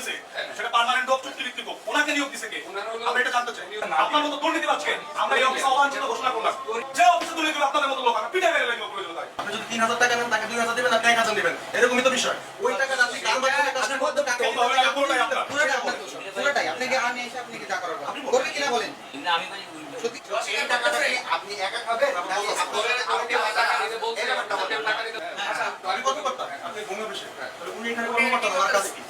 হয়েছে সেটা পার্মানেন্ট হোক চুক্তি ভিত্তিক হোক ওনাকে নিয়োগ দিছে কে? আমরা এটা জানতে চাই। আপনার মতো দুর্নীতিবাজকে আমরা এই অফিসে অবাঞ্ছিত ঘোষণা করলাম। যে অফিসে দুর্নীতি আপনাদের মতো লোক আমরা পিঠে মেরে লাগবে প্রয়োজন আপনি যদি তিন হাজার টাকা নেন তাকে দুই হাজার দিবেন আপনি এক হাজার দিবেন এরকমই তো বিষয়। ওই টাকাটা আপনি কার মাধ্যমে কাজ করবেন? বলতে পুরোটাই আপনার। পুরোটাই আপনাকে আমি এসে আপনি কি যা করার আপনি করবে কিনা বলেন? না আমি কি আপনি একা খাবেন? টাকা বলছে, আপনারা কেউ টাকা দিতে- আচ্ছা, আপনি আপনি ভূমি অফিসে উনি এখানে কর্ম করতেন আমার কাছে কি? আপনি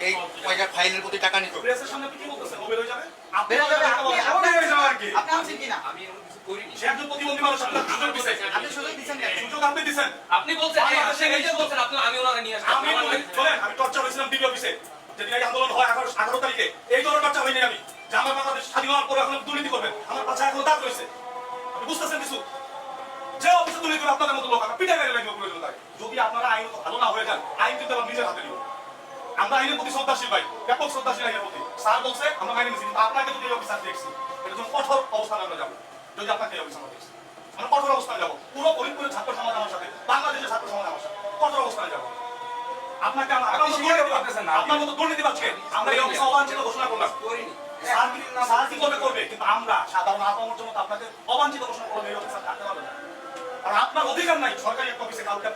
এই পয়সা ফাইলের প্রতি টাকা নিত। প্রেসের সামনে কি বলতেছেন? ও বের হয়ে যাবে? আপনি যাবে, আপনি আপনি বের হয়ে যাবেন আর কি? আপনি আনছেন কিনা আমি এমন কিছু করিনি। সে একজন প্রতিবন্ধী মানুষ আপনার সুযোগ দিছে আপনি সুযোগ দিচ্ছেন সুযোগ আপনি দিছেন। আপনি বলছেন এই নিজে বলছেন আপনি আমি ওনাকে নিয়ে আসছি। আমি বলি- আমি টর্চার হয়েছিলাম ডিবি অফিসে। যেদিন এই আন্দোলন হয় এগারো এগারো তারিখে। এই ধরনের টর্চার হয়নি আমি। যে আমার বাংলাদেশ স্বাধীন হওয়ার পরে এখন দুর্নীতি করবেন। আমার পাশে এখনও দাগ রয়েছে। আপনি বুঝতেছেন কিছু? যে অফিসে দুর্নীতি করে আপনাদের মতো লোক আমরা লাগবে যদি আপনারা আইন ভালো না হয়ে যান আইন কিন্তু আমার নিজের হাতে নিব। আমরা আইনের প্রতি শ্রদ্ধাশীল ভাই ব্যাপক শ্রদ্ধাশীল আইনের প্রতি। স্যার বলছে আমরা মাইনে নিচ্ছি আপনাকে যদি এই অফিসার দেখছি এর জন্য কঠোর অবস্থানে আমরা যাব। যদি আপনাকে এই অফিস আমরা দেখছি আমরা কঠোর অবস্থানে যাব। পুরো ফরিদপুরের ছাত্র সমাজ আমার সাথে বাংলাদেশের ছাত্র সমাজ আমার সাথে কঠোর অবস্থানে যাব। আপনাকে আপনার মতো মতো দুর্নীতিবাজকে আমরা এই অফিসে অবাঞ্ছিত ঘোষণা করলাম। করিনি। স্যার কি- করবে করবে? কিন্তু আমরা সাধারণ আপামর জন্য আপনাকে অবাঞ্ছিত ঘোষণা করব এই অফিসে থাকতে পারবে না। আর আপনার অধিকার নাই সরকারি একটা অফিসে কাউকে